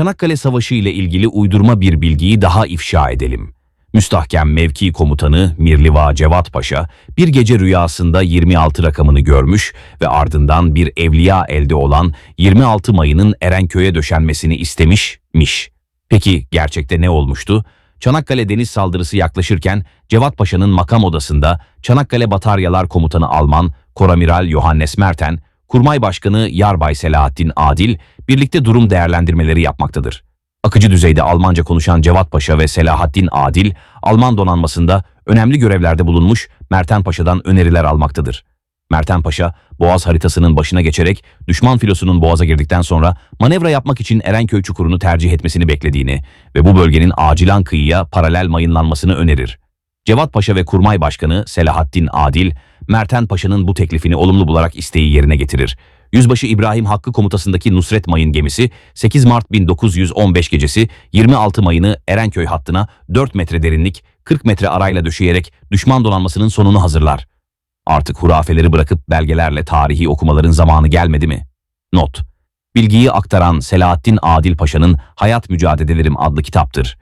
Çanakkale Savaşı ile ilgili uydurma bir bilgiyi daha ifşa edelim. Müstahkem mevki komutanı Mirliva Cevat Paşa bir gece rüyasında 26 rakamını görmüş ve ardından bir evliya elde olan 26 Mayı'nın Erenköy'e döşenmesini istemişmiş. Peki gerçekte ne olmuştu? Çanakkale deniz saldırısı yaklaşırken Cevat Paşa'nın makam odasında Çanakkale Bataryalar Komutanı Alman Koramiral Johannes Merten, Kurmay Başkanı Yarbay Selahattin Adil birlikte durum değerlendirmeleri yapmaktadır. Akıcı düzeyde Almanca konuşan Cevat Paşa ve Selahattin Adil, Alman donanmasında önemli görevlerde bulunmuş Merten Paşa'dan öneriler almaktadır. Merten Paşa, Boğaz haritasının başına geçerek düşman filosunun Boğaz'a girdikten sonra manevra yapmak için Erenköy çukurunu tercih etmesini beklediğini ve bu bölgenin acilen kıyıya paralel mayınlanmasını önerir. Cevat Paşa ve Kurmay Başkanı Selahattin Adil, Merten Paşa'nın bu teklifini olumlu bularak isteği yerine getirir. Yüzbaşı İbrahim Hakkı komutasındaki Nusret Mayın gemisi 8 Mart 1915 gecesi 26 Mayın'ı Erenköy hattına 4 metre derinlik 40 metre arayla döşeyerek düşman donanmasının sonunu hazırlar. Artık hurafeleri bırakıp belgelerle tarihi okumaların zamanı gelmedi mi? Not. Bilgiyi aktaran Selahattin Adil Paşa'nın Hayat Mücadelelerim adlı kitaptır.